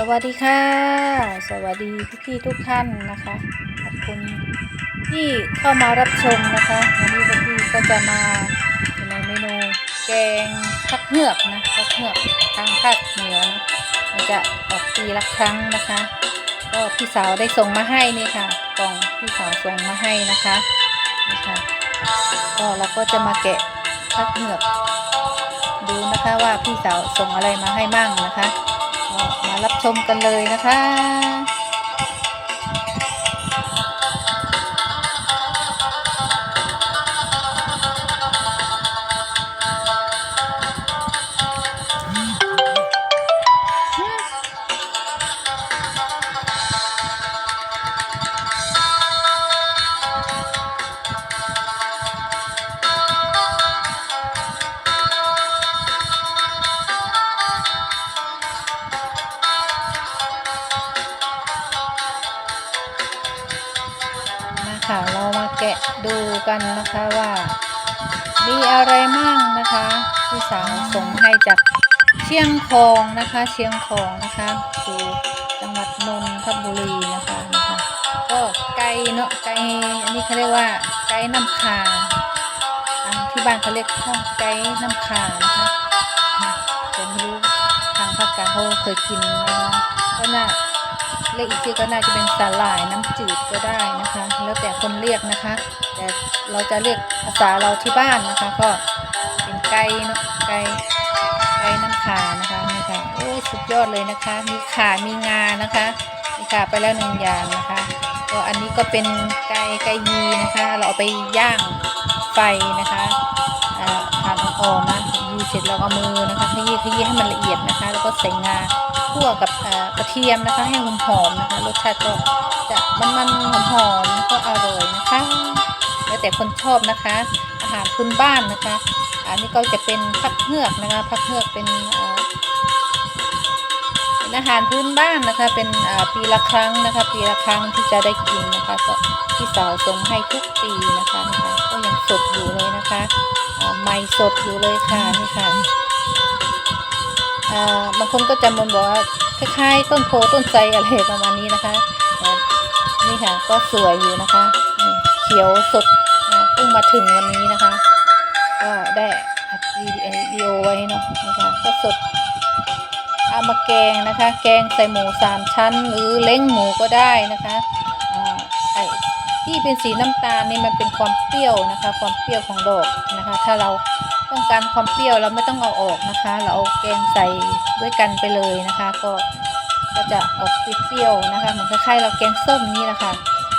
สวัสดีค่ะ สวัสดีพี่ๆทุกท่านนะคะ ขอบคุณที่เข้ามารับชมนะคะวันนี้พี่ก็จะมาในเมนูแกงพักเหือกนะพักเหือกทางภาคเหนือนะมันจะออกปีละครั้งนะคะ ก็พี่สาวได้ส่งมาให้นี่ค่ะกล่องพี่สาวส่งมาให้นะคะนี่ค่ะก็เราก็จะมาแกะพักเหือกดูนะคะว่าพี่สาวส่งอะไรมาให้มั่งนะคะ มารับชมกันเลยนะคะ กันนะคะว่ามีอะไรมั่งนะคะพี่สาวส่งให้จากเชียงของนะคะ เชียงของนะคะสู่จังหวัดนนทบุรีนะคะนะคะก็ไก่เนาะไก่อันนี้เขาเรียกว่าไก่น้ำคาที่บ้านเขาเรียกข้าไก่น้ำคานะคะค่ะแต่ไม่รู้ทางภาคกลางเขาเคยกินนะคะก็น่า เรียกอีกชื่อก็น่าจะเป็นสาหร่ายน้ำจืดก็ได้นะคะ แล้วแต่คนเรียกนะคะ แต่เราจะเรียกภาษาเราที่บ้านนะคะ ก็เป็นไก่เนาะไก่ไก่น้ำขานะคะนี่ค่ะโอ้สุดยอดเลยนะคะ มีขามีงานะคะมีขาไปแล้วหนึ่งอย่างนะคะก็อันนี้ก็เป็นไก่ไก่ยีนะคะ เราเอาไปย่างไฟนะคะอ่าทานอ่อนนะยีเสร็จแล้วเอามือนะคะขยี้ขยี้ให้มันละเอียดนะคะ แล้วก็ใส่งาคั่วกับ กระเทียมนะคะให้หอมหอมๆนะคะรสชาติก็จะมันๆหอมหอมๆก็อร่อยนะคะแล้วแต่คนชอบนะคะ อาหารพื้นบ้านนะคะ อันนี้ก็จะเป็นพักเฮือกนะคะพักเฮือกเป็นเอ่อเป็นอาหารพื้นบ้านนะคะ เป็นปีละครั้งนะคะ ปีละครั้งที่จะได้กินนะคะก็พี่สาวส่งให้ทุกปีนะคะนะคะก็ยังสดอยู่เลยนะคะอ่าใหม่สดอยู่เลยค่ะนี่ค่ะบางคนก็จะมันบอกว่า คล้ายๆ ต้นโพต้นไทรอะไรประมาณนี้นะคะนี่ค่ะก็สวยอยู่นะคะเขียวสดนะเพิ่งมาถึงวันนี้นะคะ ก็ได้อัดวิดีโอไว้เนาะนี่ค่ะก็สดเอามาแกงนะคะ แกงใส่หมูสามชั้น หรือเล้งหมูก็ได้นะคะไอที่เป็นสีน้ำตาลนี่มันเป็นความเปรี้ยวนะคะ ความเปรี้ยวของดอกนะคะ ถ้าเรา ต้องการความเปรี้ยวเราไม่ต้องเอาออกนะคะ เราเอาแกงใส่ด้วยกันไปเลยนะคะ ก็ก็จะออกเปรี้ยวนะคะเหมือนคล้ายๆเราแกงส้มนี่แหละค่ะ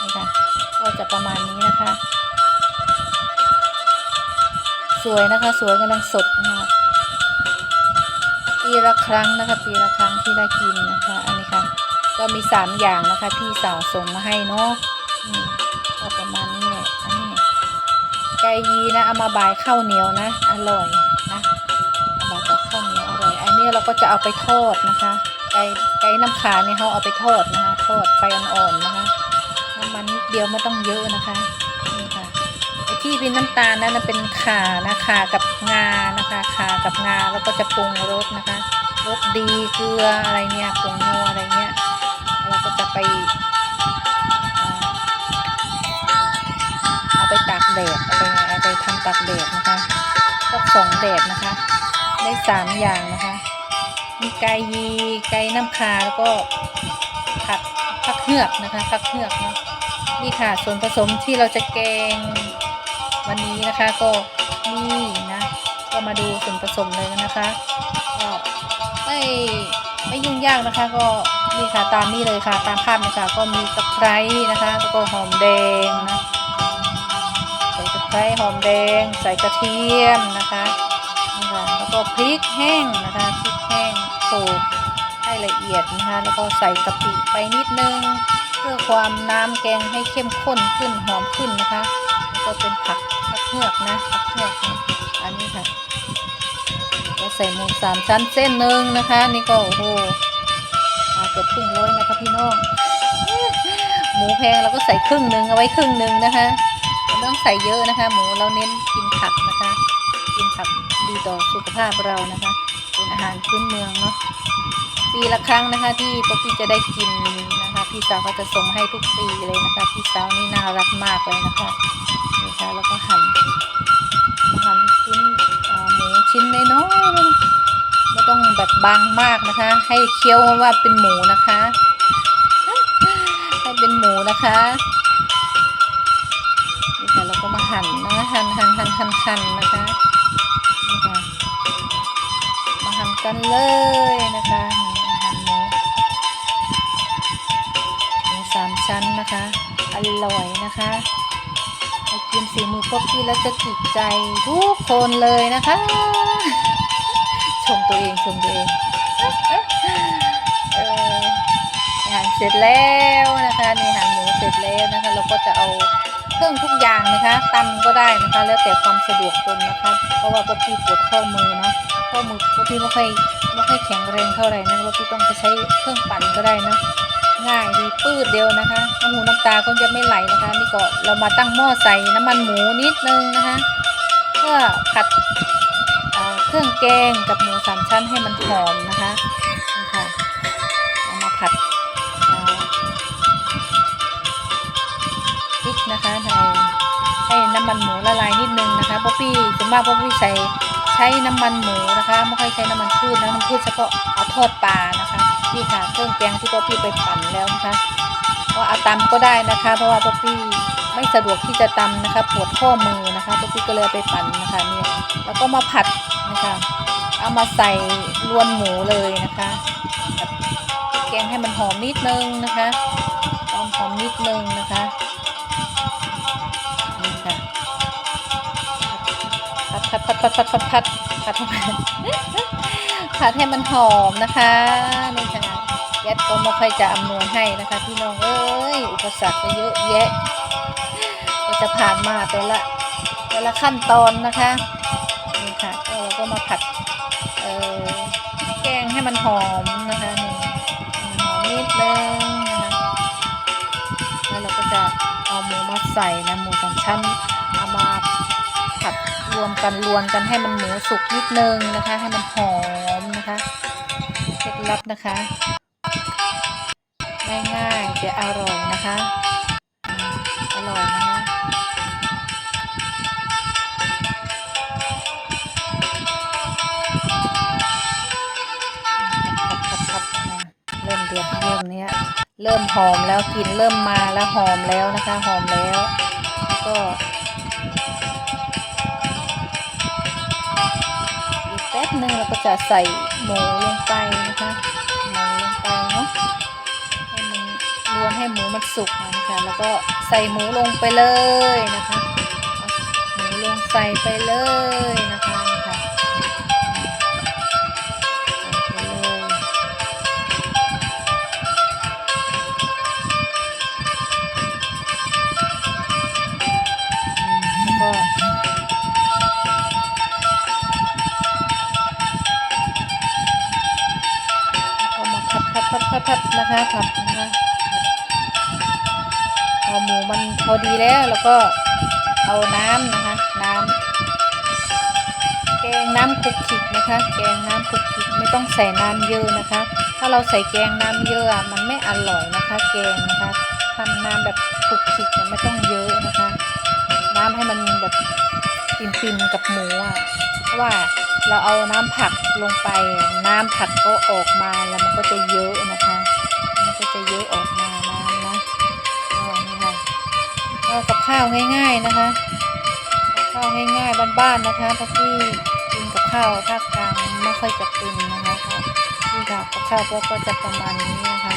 นี่ค่ะ ก็จะประมาณนี้นะคะ สวยนะคะสวยกำลังสดนะคะปีละครั้งนะคะ ปีละครั้งที่ได้กินนะคะ อันนี้ค่ะ ก็มีสามอย่างนะคะ พี่สาวส่งมาให้เนาะ ยีนะเอามาบายข้าวเหนียวนะ อร่อยนะเอาบายกับข้าวเหนียวอร่อย อันนี้เราก็จะเอาไปทอดนะคะ ไก่ไก่น้ำขาเนี่ยเขาเอาไปทอดนะคะทอดไฟอ่อนๆนะคะน้ำมันนิดเดียวไม่ต้องเยอะนะคะนี่ค่ะไอที่เป็นน้ำตาลนั้นเป็นข่านะข่ากับงานะคะข่ากับงาแล้วก็จะปรุงรสนะคะรสดีเกลืออะไรเนี่ยปรุงนัวอะไรเงี้ยเราก็จะไป แดดอาไปเอาไปทำตากแดดนะคะสักสองแดดนะคะ ได้สามอย่างนะคะ มีไก่ยีไก่น้ำคาแล้วก็ผักผักเหือกนะคะผักเหือกเนาะนี่ค่ะส่วนผสมที่เราจะแกงวันนี้นะคะก็นี่นะก็มาดูส่วนผสมเลยนะคะก็ไม่ไม่ยุ่งยากนะคะ ก็นี่ค่ะตามนี้เลยค่ะ ตามภาพเลยค่ะก็มีตะไคร้นะคะ แล้วก็หอมแดงนะ ไคร้หอมแดง ใส่กระเทียมนะคะนี่ค่ะแล้วก็พริกแห้งนะคะพริกแห้งโขลกให้ละเอียดนะคะแล้วก็ใส่กะปิไปนิดนึง เพื่อความน้ำแกงให้เข้มข้นขึ้นหอมขึ้นนะคะแล้วก็เป็นผักผักเหือกนะผักเหือกนะอันนี้ค่ะก็ใส่หมูสามชั้นเส้นหนึ่งนะคะ นี่ก็โอ้โหเกือบครึ่งร้อยนะคะพี่น้องหมูแพงเราก็ใส่ครึ่งหนึ่งเอาไว้ครึ่งหนึ่งนะคะ ใส่เยอะนะคะ หมูเราเน้นกินผักนะคะ กินผักดีต่อสุขภาพเรานะคะ เป็นอาหารพื้นเมืองเนาะปีละครั้งนะคะ ที่ป๊อปปี้จะได้กินนะคะ พี่สาวก็จะส่งให้ทุกปีเลยนะคะ พี่สาวนี่น่ารักมากเลยนะคะนี่ค่ะแล้วก็หั่นหั่นชิ้นหมูชิ้นน้อยๆเลยนะไม่ต้องแบบบางมากนะคะ ให้เคี้ยวว่าเป็นหมูนะคะ ให้เป็นหมูนะคะ หั่นหั่นหั่นนะคะนี่ค่ะมาหั่นกันเลยนะคะหั่นหมูหมูสามชั้นนะคะ อร่อยนะคะไปกินสีมือป๊อปปี้แล้วจะติดใจทุกคนเลยนะคะชมตัวเองชมตัวเองเอออาหารเสร็จแล้วนะคะนี่อาหารหมูเสร็จแล้วนะคะ เราก็จะเอา เครื่องทุกอย่างนะคะตำก็ได้นะคะ แล้วแต่ความสะดวกคนนะคะ เพราะว่าพี่ปวดข้อมือเนาะข้อมือพี่ไม่ค่อยไม่ค่อยแข็งแรงเท่าไหร่นะพ่อพี่ต้องไปใช้เครื่องปั่นก็ได้นะง่ายดีปื้ดเดียวนะคะน้ำหูน้ำตาก็จะไม่ไหลนะคะ นี่ก็เรามาตั้งหม้อใส่น้ำมันหมูนิดนึงนะคะ เพื่อผัดเครื่องแกงกับหมูสามชั้นให้มันหอมนะคะ ให้น้ำมันหมูละลายนิดนึงนะคะป๊อปปี้ส่วนมากป๊อปปี้ใส่ใช้น้ำมันหมูนะคะไม่ค่อยใช้น้ำมันพืชนะน้ำมันพืชเฉพาะเอาทอดปลานะคะนี่ค่ะเครื่องแกงที่ป๊อปปี้ไปปั่นแล้วนะคะก็เอาตำก็ได้นะคะ เพราะว่าป๊อปปี้ไม่สะดวกที่จะตำนะคะปวดข้อมือนะคะป๊อปปี้ก็เลยไปปั่นนะคะเนี่ยแล้วก็มาผัดนะคะเอามาใส่รวนหมูเลยนะคะแกงให้มันหอมนิดนึงนะคะหอมหอมนิดนึงนะคะ ผัดผัดผัดผัดผัดผันผัดให้มันหอมนะคะนี่ค่ะแก๊สก็ไม่ค่อยจะอำนวยให้นะคะ พี่น้องเอ้ยอุปสรรคก็เยอะแยะ ก็จะผ่านมาแต่ละแต่ละขั้นตอนนะคะนี่ค่ะก็เราก็มาผัดเออแกงให้มันหอมนะคะหอมนิดนึงนะคะแล้วเราก็จะเอาหมูมาใส่นะหมูสัมชั้นเอามา วมกันรวนกันให้มันหมูสุกนิดนึงนะคะ ให้มันหอมนะคะเคล็ดลับนะคะง่ายๆจะอร่อยนะคะอร่อยนะคะผัดผัดผัดนะเริ่มเดือดเริ่มเนี้ยเริ่มหอมแล้วกลิ่นเริ่มมาแล้วหอมแล้วนะคะ หอมแล้วก็ นึงเราก็จะใส่หมูลงไปนะคะหมูลงไปเนาะให้มันรวนให้หมูมันสุกนะคะแล้วก็ใส่หมูลงไปเลยนะคะหมูลงใส่ไปเลยนะคะ อดีแล้วแล้วก็เอาน้ำนะคะ น้ำแกงน้ำคลุกคิกนะคะ แกงน้ำคลุกคิกไม่ต้องใส่น้ำเยอะนะคะ ถ้าเราใส่แกงน้ำเยอะอะมันไม่อร่อยนะคะ แกงนะคะทำน้ำแบบคลุกคิกเนี่ยไม่ต้องเยอะนะคะ น้ำให้มันแบบปิ่มๆกับหมูอะเพราะว่าเราเอาน้ำผักลงไป น้ำผักก็ออกมาแล้วมันก็จะเยอะนะคะ ข้าวง่ายๆนะคะข้าวง่ายๆบ้านๆนะคะเพราะที่กินกับข้าวภาคกลางไม่ค่อยจะเป็นนะคะนี่กับข้าวก็ก็จะประมาณนี้นะคะ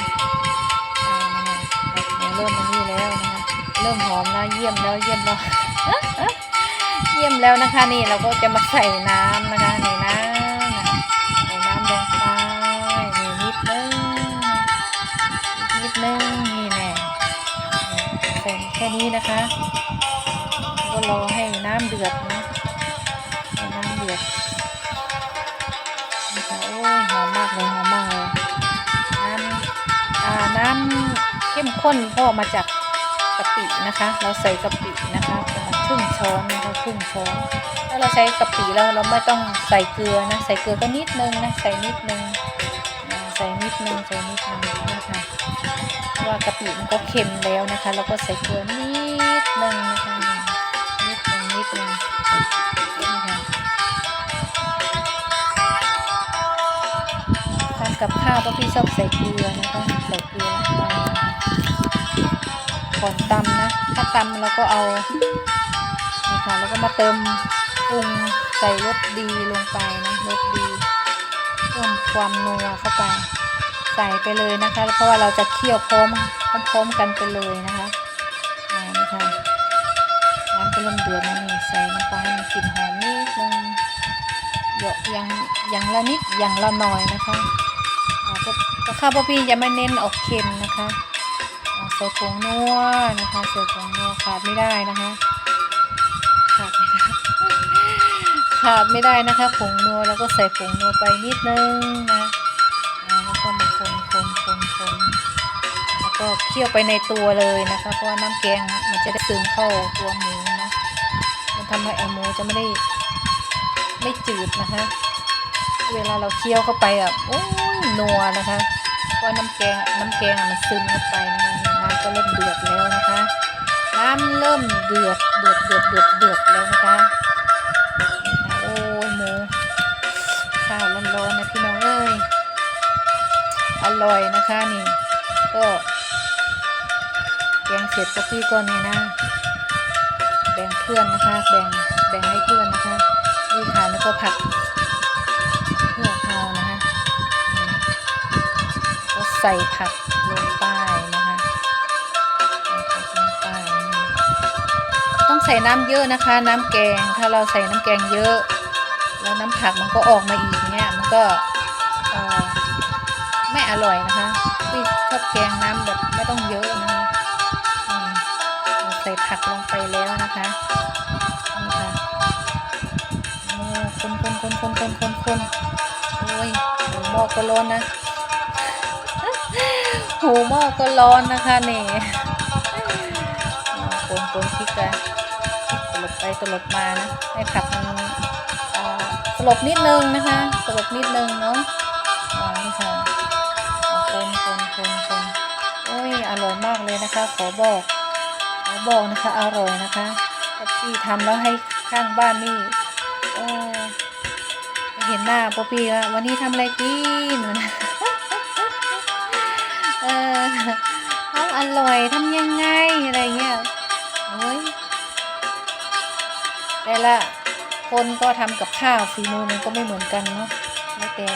อ่านะคะเริ่มมานี่แล้วนะคะเริ่มหอมแล้วเยี่ยมแล้วเยี่ยมแล้วเยี่ยมแล้วนะคะนี่เราก็จะมาใส่น้ำนะคะนี่นะ ค่นี้นะคะก็รอให้น้ำเดือดนะให้น้ำเดือดนะคะโอ้ยหอมมากเลยหอมมากเลยน้ำอ่าน้ำเข้มข้นก็มาจากกะปินะคะ เราใส่กะปินะคะประมาณครึ่งช้อนนะคะครึ่งช้อนถ้าเราใช้กะปิแล้วเราไม่ต้องใส่เกลือนะใส่เกลือก็นิดนึงนะใส่นิดนึงใส่นิดนึงใส่นิดนึงนะคะ ว่ากะปิมันก็เค็มแล้วนะคะ แล้วก็ใส่เกลือนิดนึงนะคะนิดนึงนิดนึงนี่ค่ะทานกับข้าวเพราะพี่ชอบใส่เกลือนะคะใส่เกลือลงไปก่อนตำนะ ถ้าตำเราก็เอานี่ค่ะแล้วก็มาเติมปรุงใส่รสดีลงไปนะรสดีเพิ่มความนัวเข้าไป ใส่ไปเลยนะคะ เพราะว่าเราจะเคี่ยวพร้อมพร้อมกันไปเลยนะคะอ่านี่ค่ะน้ำก็เริ่มเดือดแล้วนี่ใส่ลงไปให้มันกลิ่นหอมนิดนึงเยอะอย่างอย่างละนิดอย่างละหน่อยนะคะอ่าก็ข้าวปะพี่จะไม่เน้นออกเค็มนะคะใส่ผงนัวนะคะใส่ผงนัวขาดไม่ได้นะคะขาดไม่ได้ขาดไม่ได้นะคะผงนัวแล้วก็ใส่ผงนัวไปนิดนึงนะ อ่าแล้วก็มาคนคนคนคนแล้วก็เคี่ยวไปในตัวเลยนะคะ เพราะว่าน้ำแกงมันจะได้ซึมเข้าตัวหมูนะ มันทำให้ไอหมูจะไม่ได้ไม่จืดนะคะ เวลาเราเคี่ยวเข้าไปอะโอ้ยนัวนะคะเพราะน้ำแกงน้ำแกงมันซึมเข้าไปนะคะน้ำก็เริ่มเดือดแล้วนะคะ น้ำเริ่มเดือดเดือดเดือดเดือดเดือดแล้วนะคะ อร่อยนะคะนี่ก็แกงเสร็จก็พี่ก็นี่นะ แบ่งเพื่อนนะคะ แบ่งแบ่งให้เพื่อนนะคะนี่ค่ะแล้วก็ผักเพื่อเขานะคะก็ใส่ผักลงไปนะคะผักลงไปต้องใส่น้ำเยอะนะคะ น้ำแกงถ้าเราใส่น้ำแกงเยอะ แล้วน้ำผักมันก็ออกมาอีกเนี่ยมันก็ อร่อยนะคะพี่ชอบแกงน้ำแบบไม่ต้องเยอะนะคะใส่ผักลงไปแล้วนะคะนี่ค่ะโอ้คนคนคนคนคนคนคนโอ้ยโหหม้อก็ร้อนนะหูหม้อก็ร้อนนะคะนี่โคนคนพริกอะตลบไปตลบมานะให้ผักมันสลบนิดนึงนะคะสลบนิดนึงเนาะนี่ค่ะ คนคนโอ้ยอร่อยมากเลยนะคะ ขอบอก ขอบอกนะคะ อร่อยนะคะถ้าพี่ทำแล้วให้ข้างบ้านนี่โอ้ไเห็นหน้าป๊อปปี้ว่าวันนี้ทำอะไรกินเออทำอร่อยทำยังไงอะไรเงี้ยโอ้ยแต่ละคนก็ทำกับข้าวฝีมือมันก็ไม่เหมือนกันเนาะแล้วแต่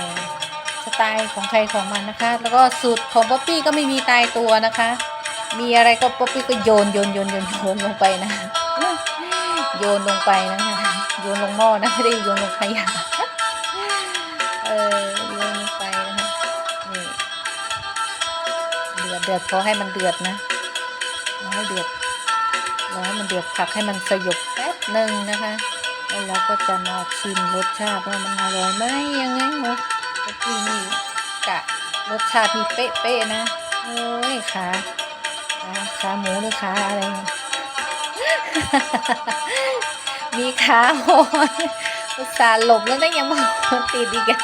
สไตล์ของใครของมันนะคะ แล้วก็สูตรของป๊อปปี้ก็ไม่มีตายตัวนะคะ มีอะไรก็ป๊อปปี้ก็โยนโยนโยนโยนโยนลงไปนะ โยนลงไปนะคะโยนลงหม้อนะไม่ได้โยนลงขยะเออโยนลงไปนะคะนี่เดือดเดือดพอให้มันเดือดนะรอให้เดือดรอให้มันเดือดผักให้มันสยบแป๊บหนึ่งนะคะแล้วเราก็จะมาชิมรสชาติว่ามันอร่อยไหมยังไงเนาะ ที่นี่กะรสชาตินี่เป๊ะๆนะโอ้ยขาขาขาหมูหรือขาอะไร มีขาโหยอุตส่าห์หลบแล้วก็ยังมาติดอีกอะ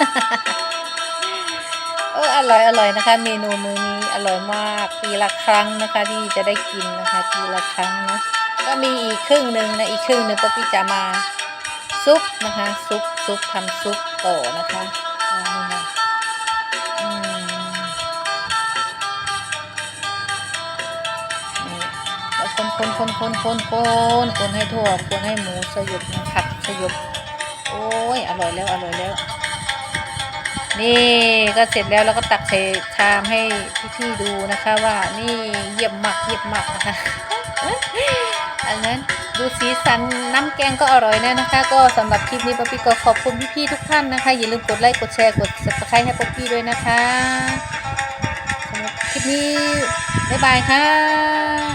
เอออร่อยอร่อยนะคะ เมนูมื้อนี้อร่อยมากปีละครั้งนะคะ ที่จะได้กินนะคะปีละครั้งนะก็มีอีกครึ่งหนึ่งนะอีกครึ่งหนึ่งป๊อปปี้จะมาซุปนะคะ ซุปซุปทำซุปต่อนะคะ คนคนคนคนคนคนให้ทั่วคนให้หมูสยบนะผักสยบ โอ้ยอร่อยแล้วอร่อยแล้ว นี่ก็เสร็จแล้วเราก็ตักใส่ชามให้พี่ๆดูนะคะว่านี่เยี่ยมมากเยี่ยมมากนะคะอันนั้นดูสีสันน้ำแกงก็อร่อยแน่นะคะ ก็สำหรับคลิปนี้ป๊อปปี้ก็ขอบคุณพี่ๆทุกท่านนะคะ อย่าลืมกดไลค์กดแชร์กด subscribe ให้ป๊อปปี้ด้วยนะคะสำหรับคลิปนี้บ๊ายบายค่ะ